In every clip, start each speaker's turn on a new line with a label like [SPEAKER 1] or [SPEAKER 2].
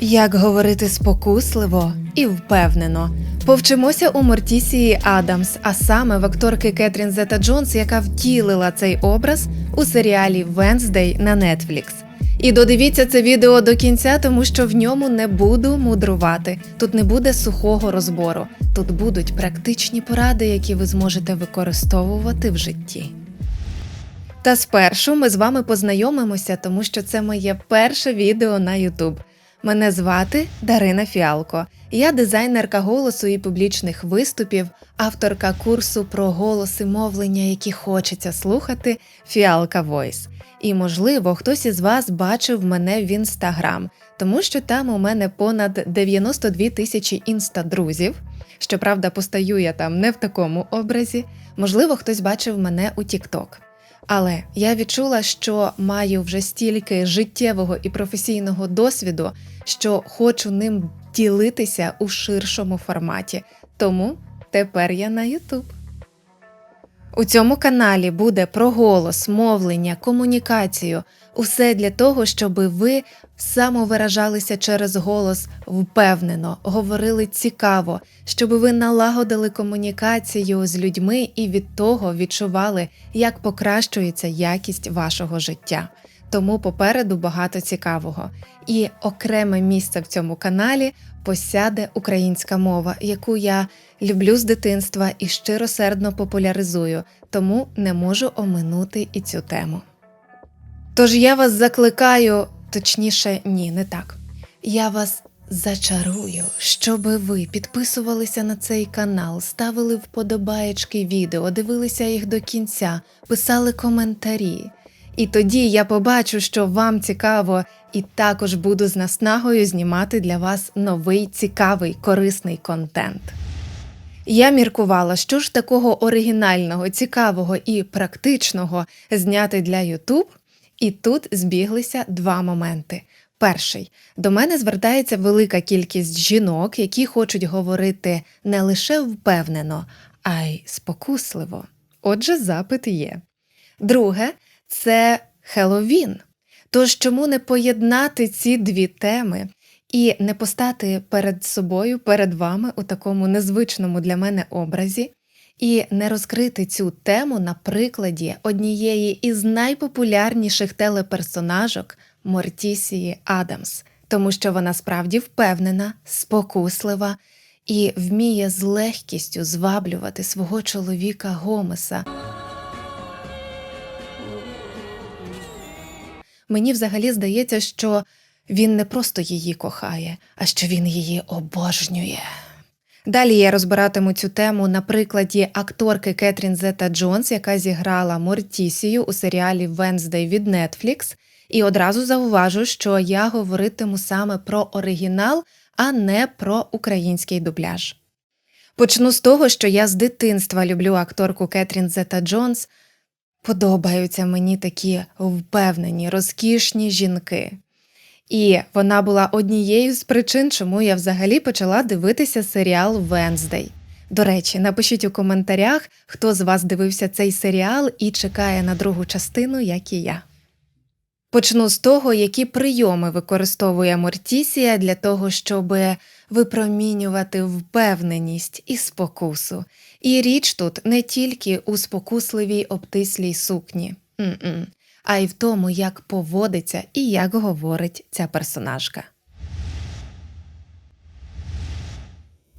[SPEAKER 1] Як говорити спокусливо і впевнено. Повчимося у Мортісії Адамс, а саме в акторки Кетрін Зета Джонс, яка втілила цей образ у серіалі Венздей на Netflix. І додивіться це відео до кінця, тому що в ньому не буду мудрувати. Тут не буде сухого розбору. Тут будуть практичні поради, які ви зможете використовувати в житті. Та спершу ми з вами познайомимося, тому що це моє перше відео на YouTube. Мене звати Дарина Фіалко. Я дизайнерка голосу і публічних виступів, авторка курсу про голоси мовлення, які хочеться слухати Фіалка Voice. І, можливо, хтось із вас бачив мене в інстаграм, тому що там у мене понад 92 тисячі інстадрузів. Щоправда, постаю я там не в такому образі. Можливо, хтось бачив мене у TikTok. Але я відчула, що маю вже стільки життєвого і професійного досвіду, що хочу ним ділитися у ширшому форматі. Тому тепер я на YouTube. У цьому каналі буде про голос, мовлення, комунікацію, усе для того, щоб ви самовиражалися через голос впевнено, говорили цікаво, щоб ви налагодили комунікацію з людьми і від того відчували, як покращується якість вашого життя. Тому попереду багато цікавого. І окреме місце в цьому каналі посяде українська мова, яку я люблю з дитинства і щиросердно популяризую, тому не можу оминути і цю тему. Тож я вас закликаю, точніше, ні, не так. Я вас зачарую, щоб ви підписувалися на цей канал, ставили вподобаєчки відео, дивилися їх до кінця, писали коментарі. І тоді я побачу, що вам цікаво, і також буду з наснагою знімати для вас новий цікавий корисний контент. Я міркувала, що ж такого оригінального, цікавого і практичного зняти для YouTube, і тут збіглися два моменти. Перший до мене звертається велика кількість жінок, які хочуть говорити не лише впевнено, а й спокусливо. Отже, запит є. Друге це Хеловін. Тож чому не поєднати ці дві теми і не постати перед собою, перед вами у такому незвичному для мене образі, і не розкрити цю тему на прикладі однієї із найпопулярніших телеперсонажок Мортісії Адамс, тому що вона справді впевнена, спокуслива і вміє з легкістю зваблювати свого чоловіка Гомеса. Мені взагалі здається, що він не просто її кохає, а що він її обожнює. Далі я розбиратиму цю тему на прикладі акторки Кетрін Зета Джонс, яка зіграла Мортісію у серіалі Венздей від Netflix, і одразу зауважу, що я говоритиму саме про оригінал, а не про український дубляж. Почну з того, що я з дитинства люблю акторку Кетрін Зета Джонс. Подобаються мені такі впевнені, розкішні жінки. І вона була однією з причин, чому я взагалі почала дивитися серіал Венздей. До речі, напишіть у коментарях, хто з вас дивився цей серіал і чекає на другу частину, як і я. Почну з того, які прийоми використовує Мортісія для того, щоб випромінювати впевненість і спокусу. І річ тут не тільки у спокусливій обтислій сукні, М-м, а й в тому, як поводиться і як говорить ця персонажка.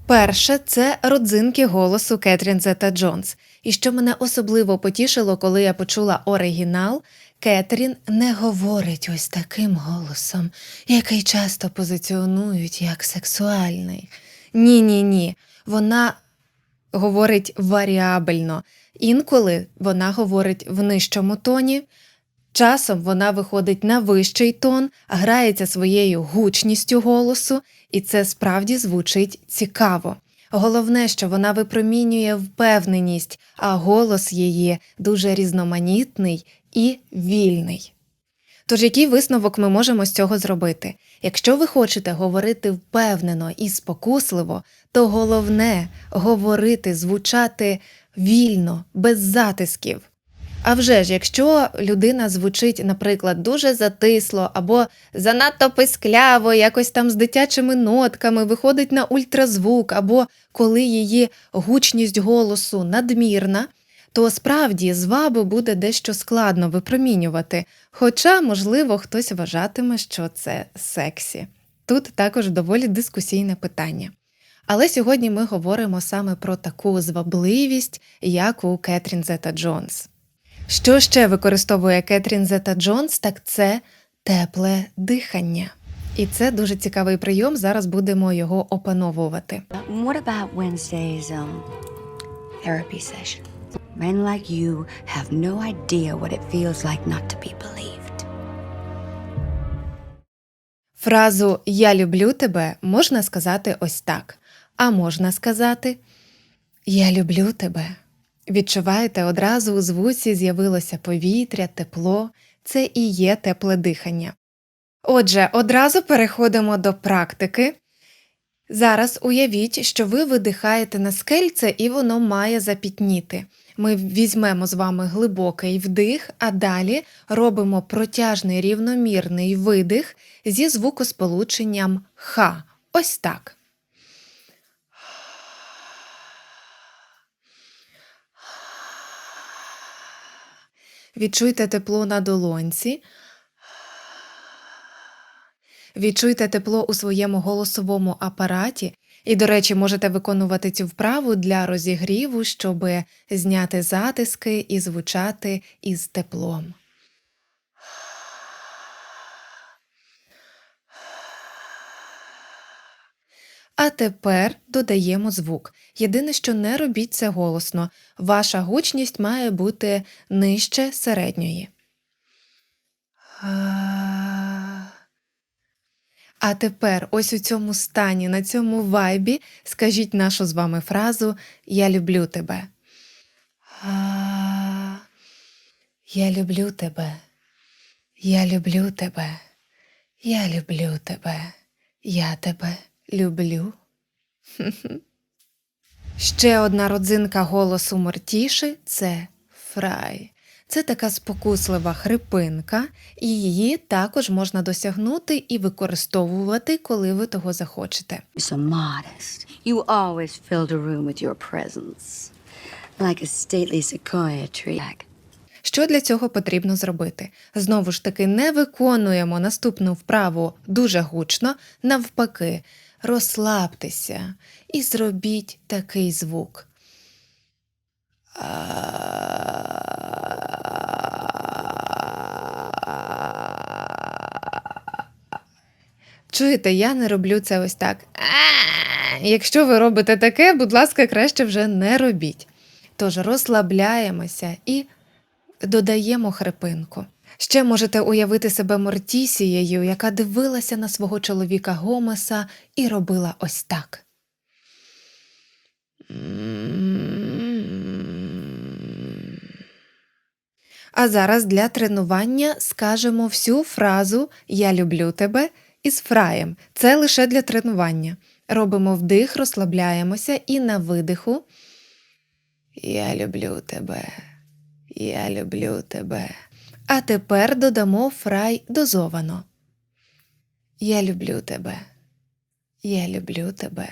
[SPEAKER 1] Перше це родзинки голосу Кетрін Зета Джонс. І що мене особливо потішило, коли я почула оригінал, Кетрін не говорить ось таким голосом, який часто позиціонують як сексуальний. Ні, ні, ні. Вона говорить варіабельно. Інколи вона говорить в нижчому тоні, часом вона виходить на вищий тон, грається своєю гучністю голосу, і це справді звучить цікаво. Головне, що вона випромінює впевненість, а голос її дуже різноманітний і вільний. Тож який висновок ми можемо з цього зробити? Якщо ви хочете говорити впевнено і спокусливо, то головне говорити, звучати вільно, без затисків. А вже ж, якщо людина звучить, наприклад, дуже затисло або занадто пискляво, якось там з дитячими нотками, виходить на ультразвук, або коли її гучність голосу надмірна, то справді звабу буде дещо складно випромінювати, хоча, можливо, хтось вважатиме, що це сексі. Тут також доволі дискусійне питання. Але сьогодні ми говоримо саме про таку звабливість, як у Кетрін Зета Джонс. Що ще використовує Кетрін Зета Джонс, так це тепле дихання. І це дуже цікавий прийом. Зараз будемо його опановувати.
[SPEAKER 2] What about Wednesday's um therapy session? Men like you have no idea what it feels like not to be believed.
[SPEAKER 1] Фразу Я люблю тебе можна сказати ось так. А можна сказати Я люблю тебе. Відчуваєте, одразу у звуці з'явилося повітря, тепло, це і є тепле дихання. Отже, одразу переходимо до практики. Зараз уявіть, що ви видихаєте на скельце і воно має запітніти. Ми візьмемо з вами глибокий вдих, а далі робимо протяжний рівномірний видих зі звукосполученням Х. Ось так. Відчуйте тепло на долонці. Відчуйте тепло у своєму голосовому апараті. І, до речі, можете виконувати цю вправу для розігріву, щоб зняти затиски і звучати із теплом. А тепер додаємо звук. Єдине, що не робіть це голосно. Ваша гучність має бути нижче середньої. А... Тепер, ось у цьому стані, на цьому вайбі, скажіть нашу з вами фразу Я люблю тебе. Я люблю тебе. Я люблю тебе. Я люблю тебе. Я тебе люблю. Ще одна родзинка голосу Мортіші це фрай. Це така спокуслива хрипинка, і її також можна досягнути і використовувати, коли ви того захочете.
[SPEAKER 2] So modest. You always filled a room with your presence. Like a stately sequoia tree.
[SPEAKER 1] Що для цього потрібно зробити? Знову ж таки, не виконуємо наступну вправу дуже гучно, навпаки, розслабтеся і зробіть такий звук. Чуєте, я не роблю це ось так. Якщо ви робите таке, будь ласка, краще вже не робіть. Тож розслабляємося і додаємо хрипинку. Ще можете уявити себе Мортісією, яка дивилася на свого чоловіка Гомеса і робила ось так. А зараз для тренування скажемо всю фразу Я люблю тебе із фраєм. Це лише для тренування. Робимо вдих, розслабляємося і на видиху. Я люблю тебе. Я люблю тебе. А тепер додамо фрай дозовано. Я люблю тебе. Я люблю тебе.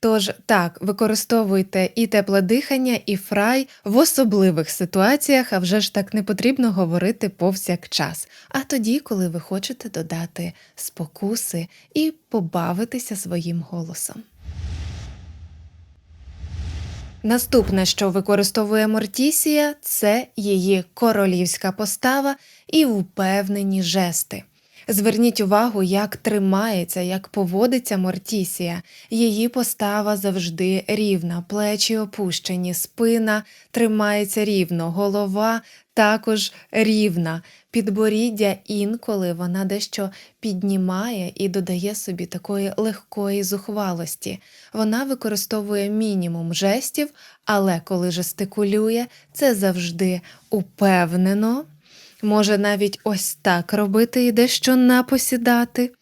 [SPEAKER 1] Тож так, використовуйте і тепле дихання, і фрай в особливих ситуаціях, а вже ж так не потрібно говорити повсякчас, а тоді, коли ви хочете додати спокуси і побавитися своїм голосом. Наступне, що використовує Мортісія, це її королівська постава і впевнені жести. Зверніть увагу, як тримається, як поводиться Мортісія. Її постава завжди рівна, плечі опущені, спина тримається рівно, голова також рівна. Підборіддя інколи вона дещо піднімає і додає собі такої легкої зухвалості. Вона використовує мінімум жестів, але коли жестикулює, це завжди упевнено. Може навіть ось так робити і дещо напосідати.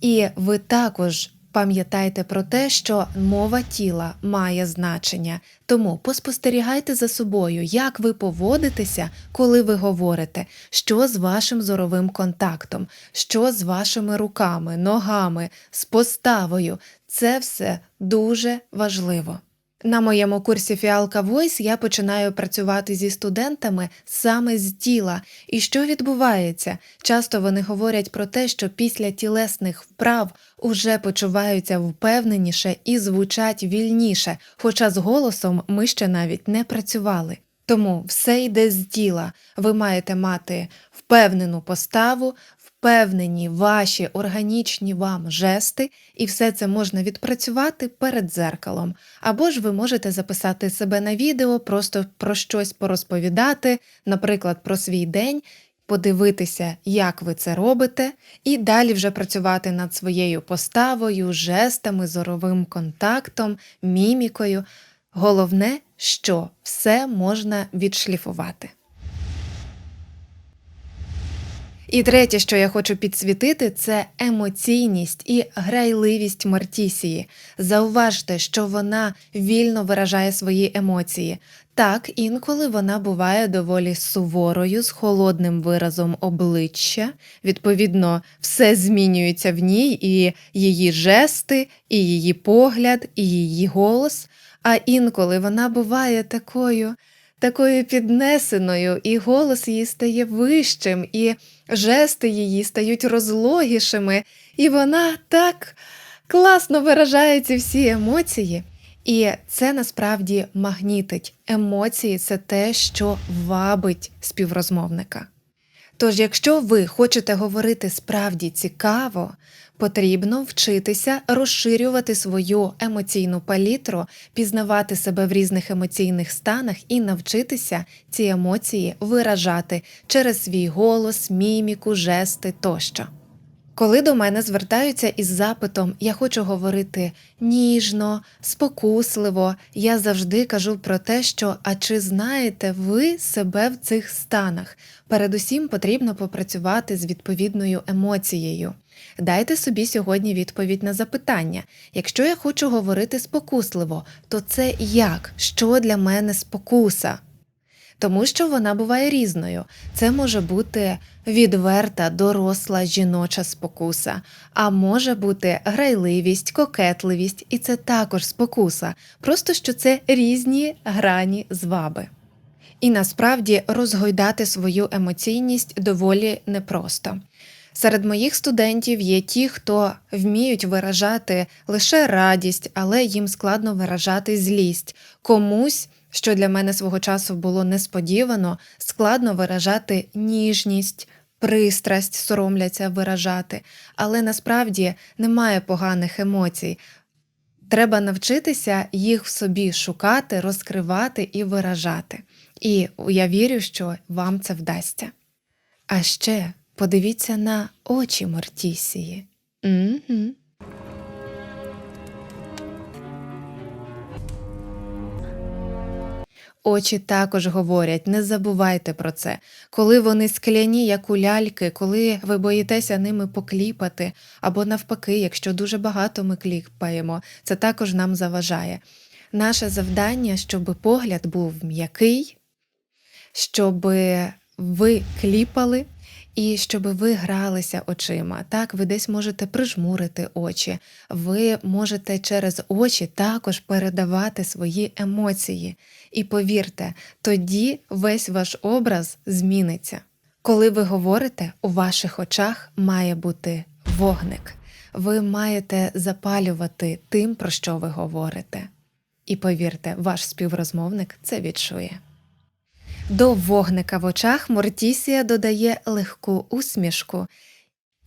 [SPEAKER 1] І ви також Пам'ятайте про те, що мова тіла має значення, тому поспостерігайте за собою, як ви поводитеся, коли ви говорите, що з вашим зоровим контактом, що з вашими руками, ногами, з поставою. Це все дуже важливо. На моєму курсі Фіалка Voice я починаю працювати зі студентами саме з тіла. І що відбувається? Часто вони говорять про те, що після тілесних вправ уже почуваються впевненіше і звучать вільніше, хоча з голосом ми ще навіть не працювали. Тому все йде з тіла. Ви маєте мати впевнену поставу, впевнені ваші органічні вам жести, і все це можна відпрацювати перед дзеркалом. Або ж ви можете записати себе на відео, просто про щось порозповідати, наприклад, про свій день. Подивитися, як ви це робите, і далі вже працювати над своєю поставою, жестами, зоровим контактом, мімікою. Головне, що все можна відшліфувати. І третє, що я хочу підсвітити, це емоційність і грайливість Мартісії. Зауважте, що вона вільно виражає свої емоції. Так, інколи вона буває доволі суворою, з холодним виразом обличчя. Відповідно, все змінюється в ній, і її жести, і її погляд, і її голос. А інколи вона буває такою, такою піднесеною, і голос її стає вищим, і жести її стають розлогішими, і вона так класно виражає ці всі емоції. І це насправді магнітить. Емоції це те, що вабить співрозмовника. Тож, якщо ви хочете говорити справді цікаво, потрібно вчитися розширювати свою емоційну палітру, пізнавати себе в різних емоційних станах і навчитися ці емоції виражати через свій голос, міміку, жести тощо. Коли до мене звертаються із запитом Я хочу говорити ніжно, спокусливо, я завжди кажу про те, що а чи знаєте ви себе в цих станах? Передусім потрібно попрацювати з відповідною емоцією. Дайте собі сьогодні відповідь на запитання. Якщо я хочу говорити спокусливо, то це як? Що для мене спокуса? Тому що вона буває різною. Це може бути відверта, доросла жіноча спокуса, а може бути грайливість, кокетливість, і це також спокуса, просто що це різні грані зваби. І насправді розгойдати свою емоційність доволі непросто. Серед моїх студентів є ті, хто вміють виражати лише радість, але їм складно виражати злість. Комусь що для мене свого часу було несподівано, складно виражати ніжність, пристрасть, соромляться виражати, але насправді немає поганих емоцій. Треба навчитися їх в собі шукати, розкривати і виражати. І я вірю, що вам це вдасться. А ще подивіться на очі Мортісії. Угу. Очі також говорять, не забувайте про це. Коли вони скляні, як у ляльки, коли ви боїтеся ними покліпати, або навпаки, якщо дуже багато ми кліпаємо, це також нам заважає. Наше завдання, щоб погляд був м'який, щоб ви кліпали і щоб ви гралися очима. Так, ви десь можете прижмурити очі, ви можете через очі також передавати свої емоції. І повірте, тоді весь ваш образ зміниться. Коли ви говорите, у ваших очах має бути вогник. Ви маєте запалювати тим, про що ви говорите. І повірте, ваш співрозмовник це відчує. До вогника в очах Мортісія додає легку усмішку.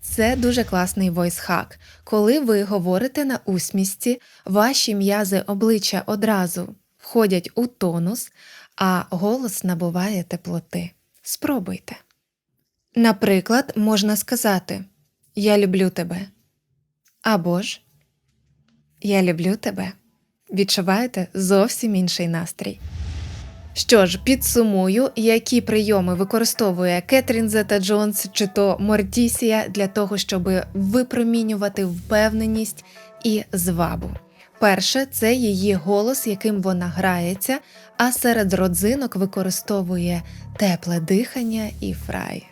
[SPEAKER 1] Це дуже класний войсхак. Коли ви говорите на усмішці, ваші м'язи обличчя одразу входять у тонус, а голос набуває теплоти. Спробуйте. Наприклад, можна сказати Я люблю тебе. Або ж Я люблю тебе. Відчуваєте зовсім інший настрій. Що ж, підсумую, які прийоми використовує Кетрін Зета Джонс чи то Мортісія для того, щоб випромінювати впевненість і звабу. Перше це її голос, яким вона грається, а серед родзинок використовує тепле дихання і фрай.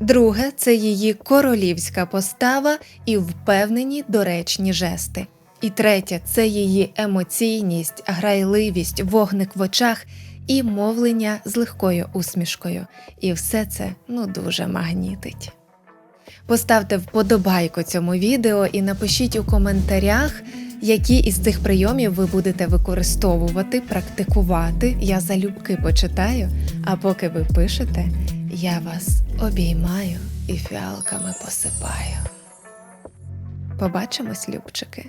[SPEAKER 1] Друге це її королівська постава і впевнені доречні жести. І третє це її емоційність, грайливість, вогник в очах і мовлення з легкою усмішкою. І все це ну дуже магнітить. Поставте вподобайку цьому відео і напишіть у коментарях, які із цих прийомів ви будете використовувати, практикувати. Я залюбки почитаю. А поки ви пишете, я вас обіймаю і фіалками посипаю. Побачимось, любчики!